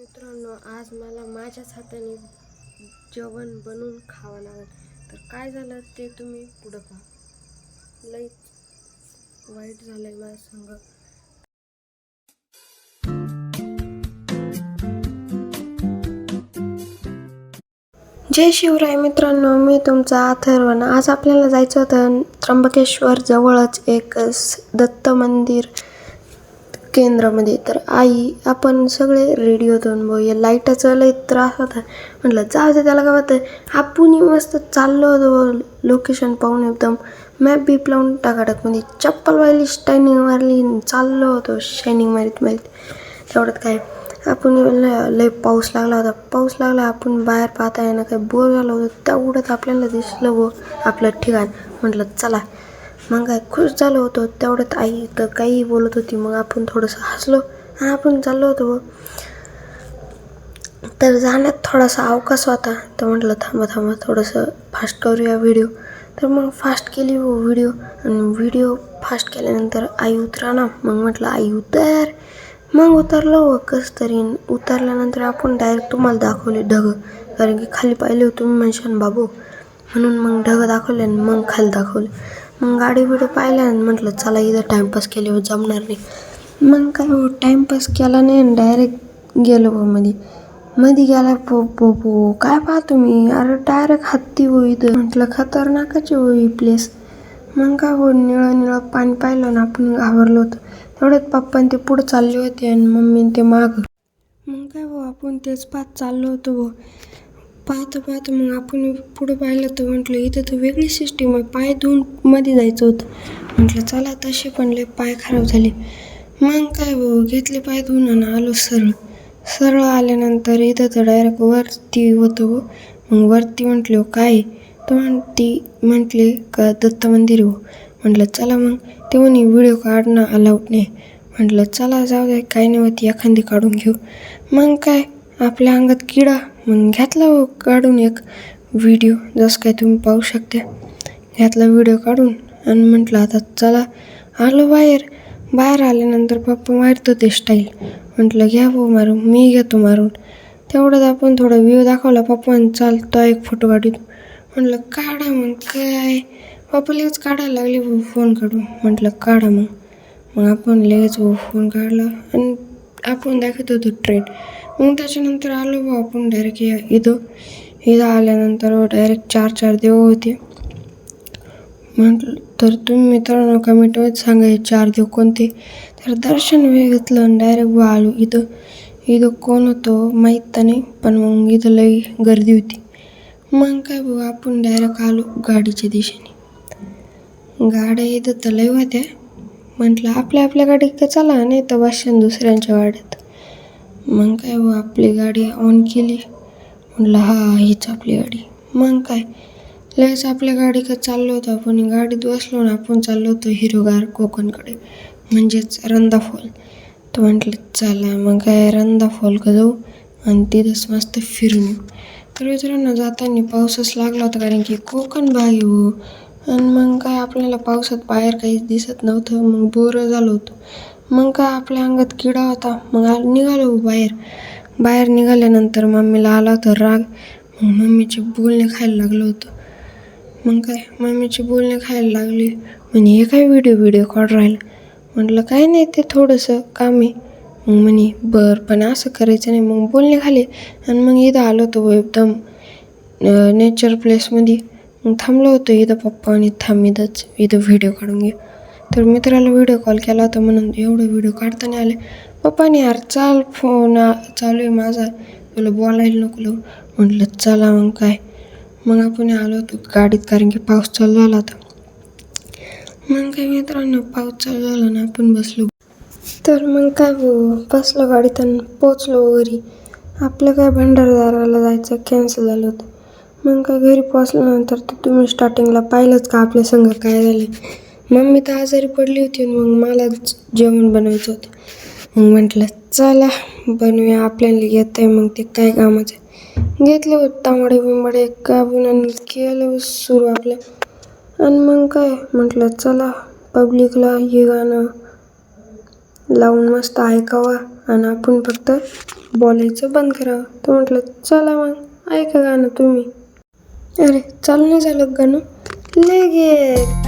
मित्रांनो आज मला माझ्याच हाताने जेवण बनवून खावं लागेल. तर काय झालं ते तुम्ही पुढं पहा. लई वाईट झालंय माझ्या संग. जय शिवराय मित्रांनो मी तुमचा अथर्वण. आज आपल्याला जायचं होतं त्र्यंबकेश्वर जवळच एक दत्त मंदिर. केंद्रामध्ये. तर आई आपण सगळे रेडिओतून होतो भाऊ या लाईटाचा लई त्रास होता. म्हटलं जाऊ दे त्याला काय होतं आपणही मस्त चाललो होतो लोकेशन पाहून एकदम मॅप बीप लावून टाकाटक म्हणजे चप्पल वाहिली स्टायनिंग मारली चाललो होतो शायनिंग मारीत मारीत. तेवढ्यात काय आपण लय पाऊस लागला होता. पाऊस लागला आपण बाहेर पाहता येणं काय बोर झालं होतं. तेवढ्यात आपल्याला दिसलं व आपलं ठिकाण. म्हटलं चला मग काय खुश झालो होतो. तेवढ्यात आई तर काही बोलत होती. मग आपण थोडंसं हसलो आणि आपण चाललो होतो तर जाण्यात थोडासा अवकाश होता. तर म्हटलं थांबा थांबा थोडंसं फास्ट करूया व्हिडिओ तर मग फास्ट केली हो व्हिडिओ आणि व्हिडिओ फास्ट केल्यानंतर आई उतरा ना मग म्हटलं आई उतर. मग उतरलो हो, व कसं तरी. उतरल्यानंतर आपण डायरेक्ट तुम्हाला दाखवले ढग. कारण की खाली पाहिले हो तुम्ही म्हणशान बाबू. म्हणून मग ढग दाखवले आणि मग खाली दाखवले. मग गाडी बिडी पाहिल्या म्हटलं चला इथं टाईमपास केल्यावर जमणार नाही. मग काय हो टाईमपास केला नाही आणि डायरेक्ट गेलो बा मध्ये मध्ये गेला पो पो पो काय पाहतो मी अरे डायरेक्ट हत्ती हो इथं. म्हटलं खतरनाकच हो ही प्लेस मग काय हो निळं निळं पाणी पाहिलं ना आपण घाबरलो होतो. तेवढ्यात पप्पा ते पुढं चालले होते आणि मम्मी आणि ते मागं. मग काय भाऊ आपण तेच पाहत चाललो होतो भाऊ पाहतं पाहतं मग आपण पुढं पाहिलं तर म्हटलं इथं तर वेगळी सिस्टीम आहे. पाय धुवून मध्ये जायचं होतं. म्हटलं चला तसे पण लय पाय खराब झाले. मग काय भाऊ घेतले पाय धुवून आणि आलो सरळ. सरळ आल्यानंतर इथं तर डायरेक्ट वरती होतं हो मग वरती म्हटले हो काय? तर म्हणती म्हटले का दत्त मंदिर हो म्हटलं चला मग. ते म्हणे व्हिडिओ काढणं अलाउड नाही. म्हटलं चला जाऊ दे काय नाही होती एखादी काढून घेऊ. मग काय आपल्या अंगात किडा मग घेतला हो काढून एक व्हिडिओ जसं काय तुम्ही पाहू शकता. घेतला व्हिडिओ काढून आणि म्हटलं आता चला. आलो बाहेर. बाहेर आल्यानंतर पप्पा मारतो ते स्टाईल म्हटलं घ्या भाऊ मारून मी घेतो मारून. तेवढ्यात आपण थोडा व्ह्यू दाखवला. पप्पा चालतो एक फोटो काढतो म्हटलं काढा मग काय? पप्पा लगेच काढायला लागले भाऊ फोन काढू. म्हटलं काढा मग. मग आपण लगेच भाऊ फोन काढला आणि आपण दाखवत होतो ट्रेन मग त्याच्यानंतर आलो बा आपण डायरेक्ट इथं. इथं आल्यानंतर डायरेक्ट चार चार देव होते. म्हटलं तर तुम्ही मित्रांनो कमेंटमध्ये सांगा हे चार देव कोणते? तर दर्शन वगैरे घेतलं आणि डायरेक्ट बा आलो इथं. इथं कोण होतं माहीत तर नाही पण मग इथं लई गर्दी होती. मग काय बघू आपण डायरेक्ट आलो गाडीच्या दिशेने. गाड्या इथं तर लई होत्या. म्हटलं आपल्या आपल्या गाडीत का चला नाही तर वाशन दुसऱ्यांच्या वाड्यात. मग काय व आपली गाडी ऑन केली. म्हटलं हा हीच आपली गाडी. मग काय लगेच आपल्या गाडीकडे चाललो होतो आपण. गाडीत बसलो ना आपण चाललो होतो हिरोगार कोकणकडे म्हणजेच रंदा फॉल. तर म्हटलं चला मग काय रंदा फॉल का जाऊ? आणि तिथंच मस्त फिरून येऊ. तर मित्रांनो जाताना पाऊसच लागला होता कारण की कोकण भाग आहे हो. आणि मग काय आपल्याला पावसात बाहेर काहीच दिसत नव्हतं मग बोरं झालो होतो. मग काय आपल्या अंगात किडा होता मग आ- निघालो बाहेर. बाहेर निघाल्यानंतर मम्मीला आला होता राग. मग मम्मीचे बोलणे खायला लागलं होतं. मग काय मम्मीचे बोलणे खायला लागले. म्हणे हे काय व्हिडिओ व्हिडिओ कॉल राहिला? म्हटलं काय नाही ते थोडंसं काम. आहे मग म्हणे बरं पण असं करायचं नाही. मग बोलणे खाली. आणि मग इथं आलो होतो एकदम नेचर प्लेसमध्ये मग थांबलो होतो इथं पप्पा आणि थांब इथं व्हिडिओ काढून घे. तर मित्राला व्हिडिओ कॉल केला होता म्हणून एवढं व्हिडिओ काढताना आले. पप्पाने यार चाल फोन चालू आहे माझा. तुला बोलायला नको म्हटलं चला मग काय. मग आपण आलो होतो गाडीत कारण की पाऊस चालू झाला होता. मग काय मित्रांनो पाऊस चालू झाला ना आपण बसलो. तर मग काय भाऊ बसलो गाडीत आणि पोचलो घरी आपलं काय भंडारदाराला जायचं कॅन्सल झालं होतं. मग काय घरी पोचल्यानंतर तर तुम्ही स्टार्टिंगला पाहिलंच का आपल्या संग काय झालं मम्मी तर आजारी पडली होती आणि मग मलाच जेवण बनवायचं होतं. मग म्हटलं चला बनवूया आपल्याला येत आहे मग ते काय कामाचं आहे. घेतले होते तांबडे बिंबडे कापून आणि केलं सुरू आपलं. आणि मग काय? म्हटलं चला पब्लिकला हे गाणं लावून मस्त ऐकावा आणि आपण फक्त बोलायचं बंद करावं. तर म्हटलं चला मग ऐका गाणं तुम्ही. अरे चालू नाही झालं गाणं लगेच तर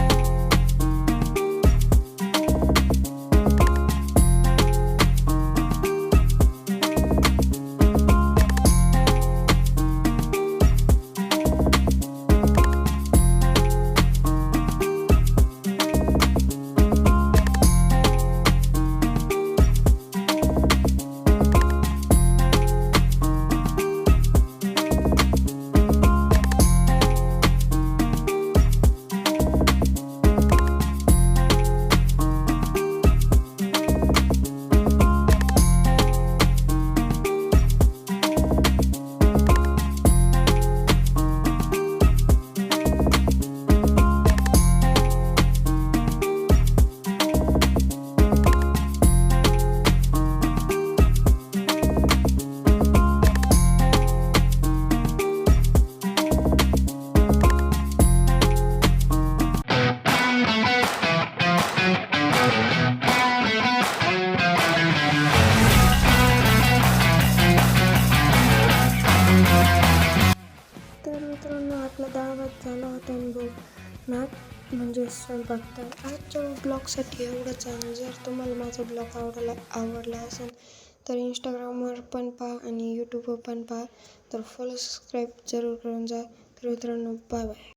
म्हणजे आजच्या ब्लॉगसाठी एवढंच आहे. जर तुम्हाला माझा ब्लॉग आवडला आवडला असेल तर इंस्टाग्रामवर पण पहा आणि यूट्यूबवर पण पहा. तर फॉलो सबस्क्राईब जरूर करून जा. तर मित्रांनो बाय बाय